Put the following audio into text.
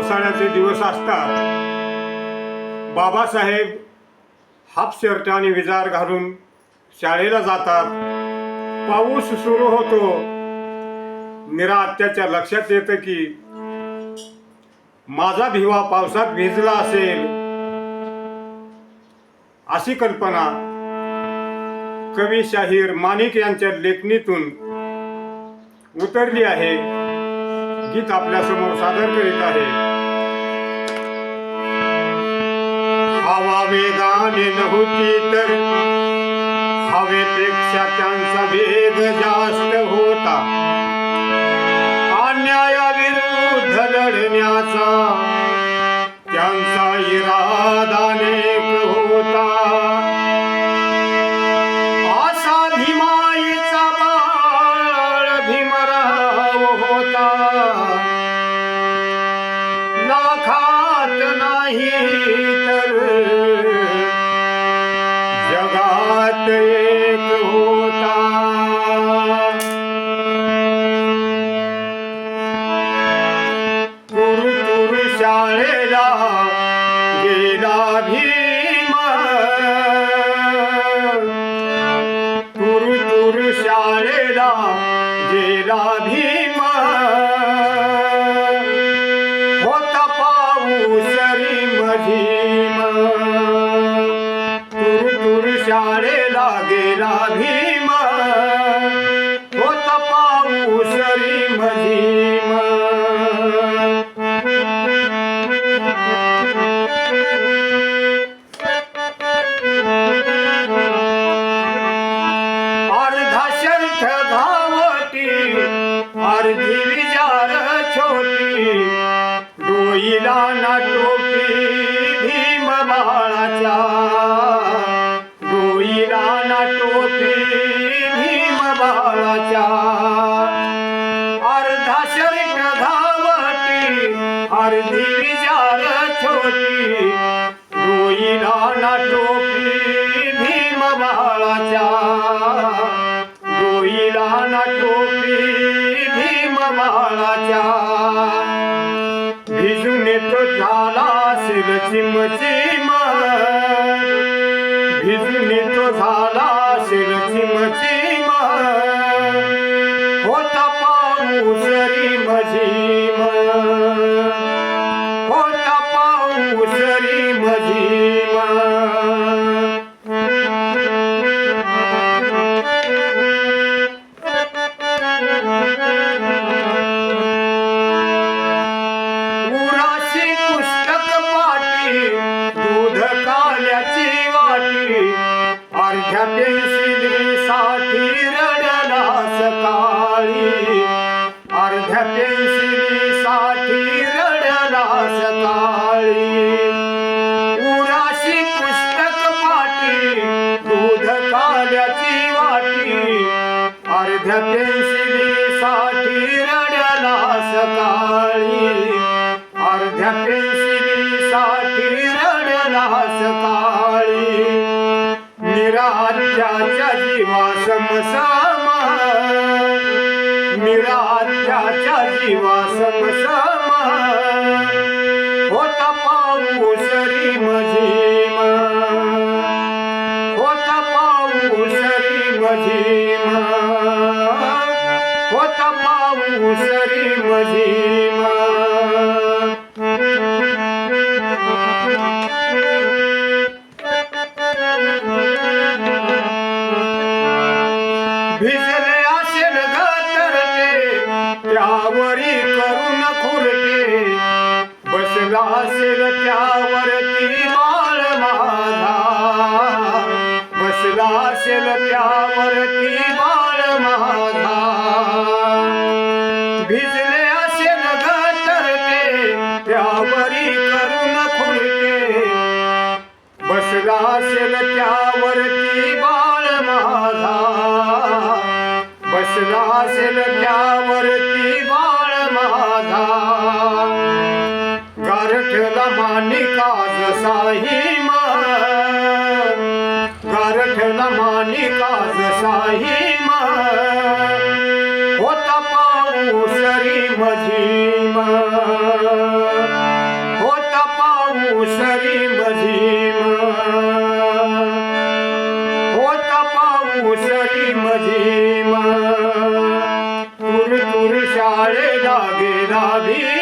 पावसाळ्याचे दिवस असतात. बाबासाहेब हाफ शर्ट आणि विजार घालून शाळेला जातात. पाऊस सुरू होतो. निरा आत्याच्या लक्षात येतं की माझा भिवा पावसात भिजला असेल. अशी कल्पना कवी शाहीर माणिक यांच्या लेखणीतून उतरली आहे. गीत आपल्यासमोर सादर करीत आहे. हवा वेगाने नव्हती तर. हवेपेक्षा त्यांचा वेग जास्त होता. अन्यायाविरुद्ध लढण्याचा. त्यांचा इरादा नेक होता. असा भीमाईचा बाळ भीमराव होता. लाखात नाही एक होता. तुरु तुरु शाळेला गेला भीम. तुरु शाळेला गेला भी भीम होता पाऊस रिम अर्धा शंख धावटी अर्धी विजय ना टोपी भीम बाळाच्या. अर्धा शर्ट धावटी अर्धी विचार छोटी. डोईला ना टोपी भीम बाळाच्या. डोईला ना टोपी भीम बाळाच्या. भिजून तो झाला शिरचिमची पेन्सिलीसाठी रडला सकाळी उराशी पुस्तक पाटी दूध काल्याची वाटी. अर्ध्या पेन्सिलीसाठी रडला सकाळी अर्ध्या पेन्सिलीसाठी रडला सकाळी निरात्याच्या जीवा समसा निरात्याच्या जीवा होता पाऊस रिम होता पाऊस रिम होता असेल त्यावरती बाळ माझा. बसला असेल त्यावरती बाळ माझा. भिजले असेल गरते त्यावरी करून खुलते बसला असेल त्यावरती बाळ माझा. बसला असेल त्या साही मन गारठला मानी काज साही मन होता पाऊस री मझीम होता पाऊस री मझीम होता पाऊस री मझीम तुर शाळे जागे राधी